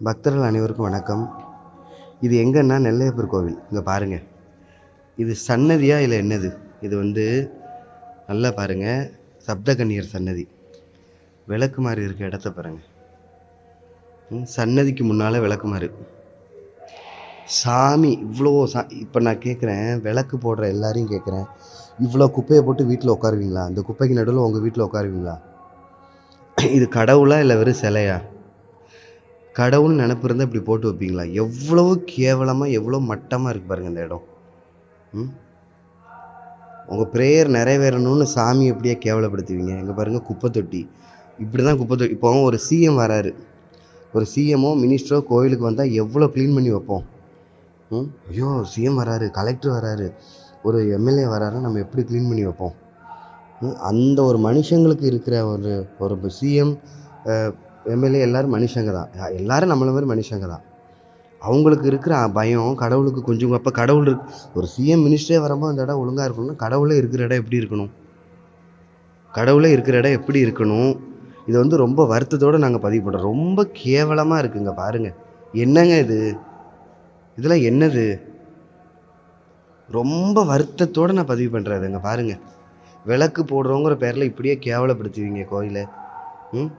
பக்தர்கள் அனைவருக்கும் வணக்கம். இது எங்கன்னா நெல்லையப்பர் கோவில். இங்கே பாருங்கள் இது சன்னதியா இல்லை என்னது? இது வந்து நல்லா பாருங்கள் சப்தகன்னியர் சன்னதி. விளக்கு மாதிரி இருக்க இடத்த பாருங்கள் சன்னதிக்கு முன்னால் விளக்குமாறு சாமி இவ்வளோ சா இப்போ நான் கேட்குறேன் விளக்கு போடுற எல்லாரையும் கேட்குறேன் இவ்வளோ குப்பையை போட்டு வீட்டில் உட்காருவீங்களா அந்த குப்பைக்கு நடுவில் உங்கள் வீட்டில் உட்காருவீங்களா இது கடவுளா இல்லை வெறும் சிலையா? கடவுள் நினப்பு இருந்தால் இப்படி போட்டு வைப்பீங்களா? எவ்வளோ கேவலமாக எவ்வளோ மட்டமாக இருக்குது பாருங்கள் இந்த இடம். ம்? உங்கள் ப்ரேயர் நிறைவேறணும்னு சாமி எப்படியே கேவலப்படுத்துவீங்க? இங்கே பாருங்கள் குப்பை தொட்டி இப்படி தான் குப்பை தொட்டி இப்போ ஒரு சிஎம் வராரு ஒரு சிஎம்மோ மினிஸ்டரோ கோயிலுக்கு வந்தால் எவ்வளோ க்ளீன் பண்ணி வைப்போம்? ம்? ஐயோ சிஎம் வராரு கலெக்டர் வராரு. ஒரு எம்எல்ஏ வராரு நம்ம எப்படி க்ளீன் பண்ணி வைப்போம்? அந்த ஒரு மனுஷங்களுக்கு இருக்கிற ஒரு ஒரு சிஎம் எம்எல்ஏ எல்லாரும் மனுஷங்க தான். எல்லோரும் நம்மளை மாதிரி மனுஷங்க தான். அவங்களுக்கு இருக்கிற பயம் கடவுளுக்கு கொஞ்சம் அப்போ கடவுள் இருக்கு ஒரு சிஎம் மினிஸ்டரே வரும்போது அந்த இடம் ஒழுங்காக இருக்கணும்னா கடவுளே இருக்கிற இடம் எப்படி இருக்கணும்? கடவுளே இருக்கிற இடம் எப்படி இருக்கணும்? இது வந்து ரொம்ப வருத்தத்தோடு நாங்கள் பதிவு பண்ணுறோம் ரொம்ப கேவலமாக இருக்குங்க பாருங்கள் என்னங்க இது? இதெல்லாம் என்னது? ரொம்ப வருத்தத்தோடு நான் பதிவு பண்ணுறதுங்க பாருங்கள் விளக்கு போடுறோங்கிற பேரில் இப்படியே கேவலப்படுத்துவீங்க கோயிலை. ம்?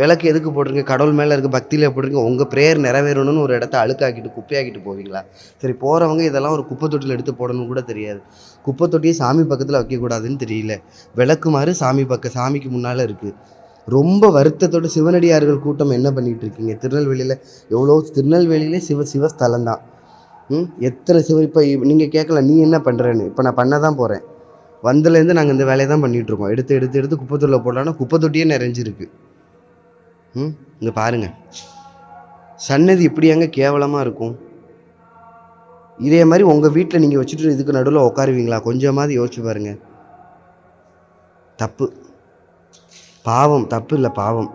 விளக்கு எதுக்கு போடுறீங்க கடவுள் மேலே இருக்க பக்தியில் போடுறீங்க உங்கள் ப்ரேயர் நிறைவேறணும்னு ஒரு இடத்த அழுக்காக்கிட்டு குப்பையாக்கிட்டு போவீங்களா? சரி போகிறவங்க இதெல்லாம் ஒரு குப்பை தொட்டியில் எடுத்து போடணும் கூட தெரியாது. குப்பை தொட்டியை சாமி பக்கத்தில் வைக்கக்கூடாதுன்னு தெரியல. விளக்கு மாதிரி சாமி பக்கம் சாமிக்கு முன்னால் இருக்குது ரொம்ப வருத்தத்தோட சிவனடியார்கள் கூட்டம் என்ன பண்ணிகிட்டு இருக்கீங்க? திருநெல்வேலியில் எவ்வளோ திருநெல்வேலியிலே சிவ சிவஸ்தலம் தான். ம்? எத்தனை சிவ இப்போ நீங்கள் கேட்கலாம் நீ என்ன பண்ணுறேன்னு இப்போ நான் பண்ண தான் போகிறேன் வந்ததுலேருந்து நாங்கள் இந்த வேலையை தான் பண்ணிகிட்டு இருக்கோம். எடுத்து எடுத்து எடுத்து குப்பை தொட்டியில் போடலான்னா குப்பை தொட்டியே நிறைஞ்சிருக்கு. ம் இங்கே பாருங்க. சன்னதி இப்படியாங்க கேவலமாக இருக்கும்? இதே மாதிரி உங்கள் வீட்டில் நீங்கள் வச்சுட்டு இதுக்கு நடுவில் உட்காருவீங்களா கொஞ்சமாவது யோசிச்சு பாருங்க. தப்பு. பாவம் தப்பு இல்லை பாவம்.